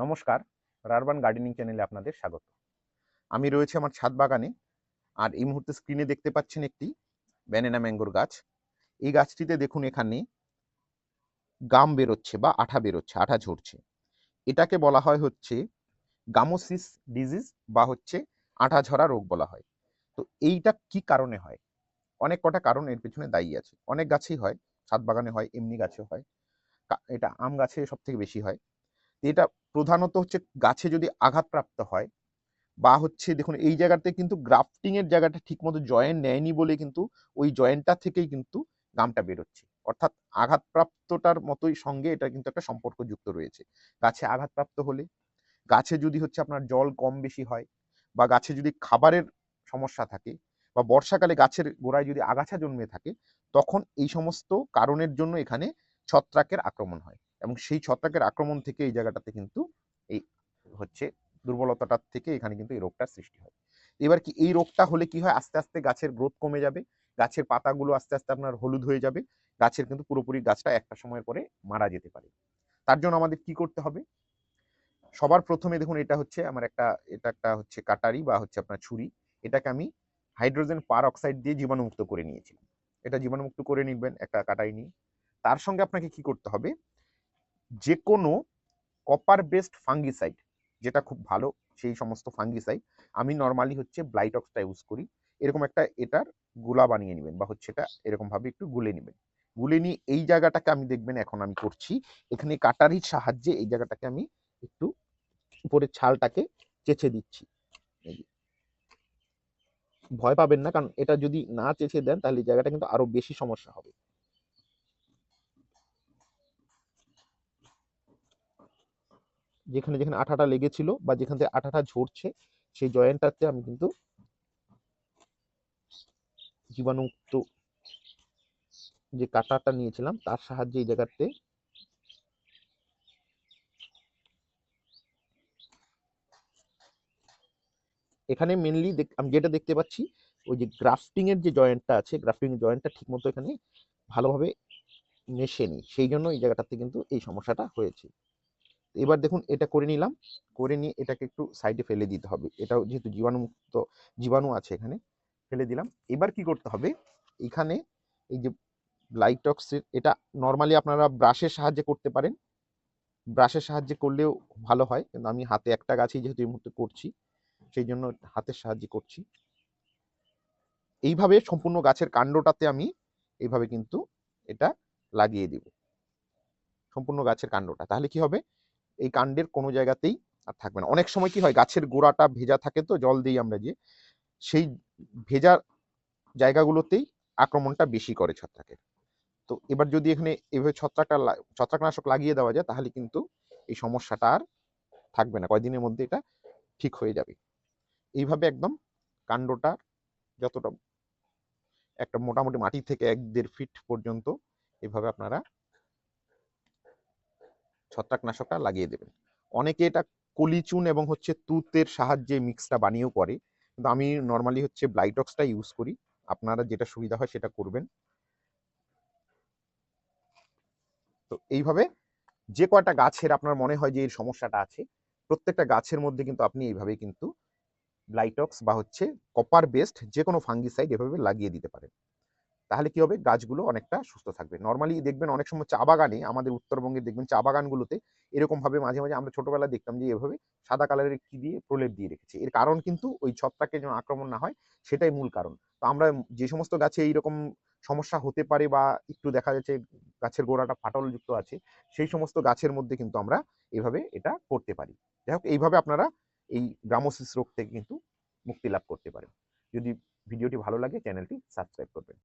নমস্কার, রারবান গার্ডেনিং চ্যানেলে আপনাদের স্বাগত। আমি রয়েছে আমার ছাদ বাগানে, আর এই মুহূর্তে স্ক্রিনে দেখতে পাচ্ছেন একটি ব্যানানা ম্যাঙ্গোর গাছ। এই গাছটিতে দেখুন এখানে গাম বেরোচ্ছে বা আঠা বেরোচ্ছে, আঠা ঝরছে। এটাকে বলা হয় হচ্ছে গামোসিস ডিজিজ বা হচ্ছে আঠা ঝরা রোগ বলা হয়। তো এইটা কি কারণে হয়? অনেক কটা কারণ এর পেছনে দায়ী আছে। অনেক গাছেই হয়, ছাদ বাগানে হয়, এমনি গাছে হয়। এটা আম গাছে সব থেকে বেশি হয়। এটা প্রধানত হচ্ছে গাছে যদি আঘাতপ্রাপ্ত হয় বা হচ্ছে দেখুন এই জায়গাতে কিন্তু গ্রাফটিং এর জায়গাটা ঠিকমতো জয়েন্ট নেয়নি বলে কিন্তু ওই জয়েন্টটা থেকেই কিন্তু গামটা বেরোচ্ছে। অর্থাৎ আঘাতপ্রাপ্তটার মতোই সঙ্গে এটা কিন্তু একটা সম্পর্ক যুক্ত রয়েছে। গাছে আঘাতপ্রাপ্ত হলে, গাছে যদি হচ্ছে আপনার জল কম বেশি হয় বা গাছে যদি খাবারের সমস্যা থাকে বা বর্ষাকালে গাছের গোড়ায় যদি আগাছা জন্মে থাকে, তখন এই সমস্ত কারণের জন্য এখানে ছত্রাকের আক্রমণ হয়। এবং সেই ছত্রাকের আক্রমণ থেকে এই জায়গাটাতে কিন্তু এই হচ্ছে দুর্বলতাটার থেকে এখানে কিন্তু এই রোগটার সৃষ্টি হয়। এবার কি এই রোগটা হলে কি হয়? আস্তে আস্তে গাছের গ্রোথ কমে যাবে, গাছের পাতাগুলো আস্তে আস্তে আপনার হলুদ হয়ে যাবে, গাছের কিন্তু পুরোপুরি গাছটা একটা সময়ের পরে মারা যেতে পারে। তার জন্য আমাদের কি করতে হবে? সবার প্রথমে দেখুন এটা হচ্ছে আমার একটা, এটা একটা হচ্ছে কাটারি বা হচ্ছে আপনার ছুরি। এটাকে আমি হাইড্রোজেন পার অক্সাইড দিয়ে জীবাণুমুক্ত করে নিয়েছিলাম। এটা জীবাণুমুক্ত করে নিবেন একটা কাটারি নিয়ে। তার সঙ্গে আপনাকে কি করতে হবে? যে কোনো কপার বেসড ফাঙ্গিসাইড যেটা খুব ভালো, সেই সমস্ত ফাঙ্গিসাইড আমি নর্মালি হচ্ছে ব্লাইটক্সটা ইউজ করি। এরকম একটা এটারগুলা বানিয়ে নেবেন বা হচ্ছে এটা এরকমভাবে একটু গুলে নেবেন। গুলে নিয়ে এই জায়গাটাকে আমি দেখবেন এখন আমি করছি। এখানে কাটারির সাহায্যে এই জায়গাটাকে আমি একটু উপরের ছালটাকে চেঁচে দিচ্ছি। ভয় পাবেন না, কারণ এটা যদি না চেঁচে দেন তাহলে এই জায়গাটা কিন্তু আরও বেশি সমস্যা হবে। যেখানে যেখানে আঠাটা লেগেছিল বা যেখান থেকে আঠাটা ঝরছে, সেই জয়েন্টটাতে আমি কিন্তু জীবাণুমুক্ত যে কাটাটা নিয়েছিলাম, তার সাহায্যে এই জায়গাতে এখানে মেনলি আমি যেটা দেখতে পাচ্ছি, ওই যে গ্রাফটিং এর যে জয়েন্টটা আছে গ্রাফটিং জয়েন্টটা ঠিকমতো এখানে ভালোভাবে মেশেনি। সেই জন্য এই জায়গাটাতে কিন্তু এই সমস্যাটা হয়েছে। এবার দেখুন এটা করে নিলাম, করে নিয়ে এটাকে একটু সাইডে ফেলে দিতে হবে। এটাও যেহেতু জীবাণুমুক্ত জীবাণু আছে এখানে, ফেলে দিলাম। এবার কি করতে হবে? এখানে এই যে লাইটক্সের এটা নর্মালি আপনারা ব্রাশের সাহায্যে করতে পারেন। ব্রাশের সাহায্যে করলেও ভালো হয়, কিন্তু আমি হাতে একটা গাছই যেহেতু এই মুহূর্তে করছি, সেই জন্য হাতের সাহায্যে করছি। এইভাবে সম্পূর্ণ গাছের কাণ্ডটাতে আমি এইভাবে কিন্তু এটা লাগিয়ে দিব। সম্পূর্ণ গাছের কাণ্ডটা। তাহলে কি হবে? এই কাণ্ডের কোনো জায়গাতেই আর থাকবে না। অনেক সময় কি হয়, গাছের গোড়াটা ভেজা থাকে তো, জল দিই আমরা যে, সেই ভেজা জায়গাগুলোতেই আক্রমণটা বেশি করে ছত্রাকের। তো এবার যদি এখানে এভাবে ছত্রাকটা ছত্রাকনাশক লাগিয়ে দেওয়া যায়, তাহলে কিন্তু এই সমস্যাটা আর থাকবে না। কয়দিনের মধ্যে এটা ঠিক হয়ে যাবে। এইভাবে একদম কাণ্ডটা যতটা, একটা মোটামুটি মাটি থেকে এক দেড় ফিট পর্যন্ত এভাবে আপনারা ছত্রাকনাশকটা লাগিয়ে দেবেন। অনেকে এটা কলিচুন এবং হচ্ছে তুতের সাহায্যে মিক্সটা বানিয়েও করে, কিন্তু আমি নর্মালি হচ্ছে ব্লাইটক্সটা ইউজ করি। আপনারা যেটা সুবিধা হয় সেটা করবেন। তো এইভাবে যে কয়টা গাছের আপনার মনে হয় যে এই সমস্যাটা আছে, প্রত্যেকটা গাছের মধ্যে কিন্তু আপনি এইভাবে কিন্তু ব্লাইটক্স বা হচ্ছে কপার বেসড যে কোনো ফাঙ্গিসাইড এভাবে লাগিয়ে দিতে পারেন। তাহলে কি হবে? গাছগুলো অনেকটা সুস্থ থাকবে। নর্মালি দেখবেন অনেক সময় চা বাগানে, আমাদের উত্তরবঙ্গে দেখবেন চা বাগানগুলোতে এরকম ভাবে মাঝে মাঝে আমরা ছোটবেলায় দেখতাম যে, এভাবে সাদা কালারের কি দিয়ে প্রলেপ দিয়ে রেখেছে। এর কারণ কিন্তু ওই ছত্রাকের যেন আক্রমণ না হয়, সেটাই মূল কারণ। তো আমরা যে সমস্ত গাছে এইরকম সমস্যা হতে পারে বা একটু দেখা যাচ্ছে গাছের গোড়াটা ফাটলযুক্ত আছে, সেই সমস্ত গাছের মধ্যে কিন্তু আমরা এভাবে এটা করতে পারি। যাই হোক, এইভাবে আপনারা এই গ্রামোসিস রোগ থেকে কিন্তু মুক্তি লাভ করতে পারেন। যদি ভিডিওটি ভালো লাগে, চ্যানেলটি সাবস্ক্রাইব করবেন।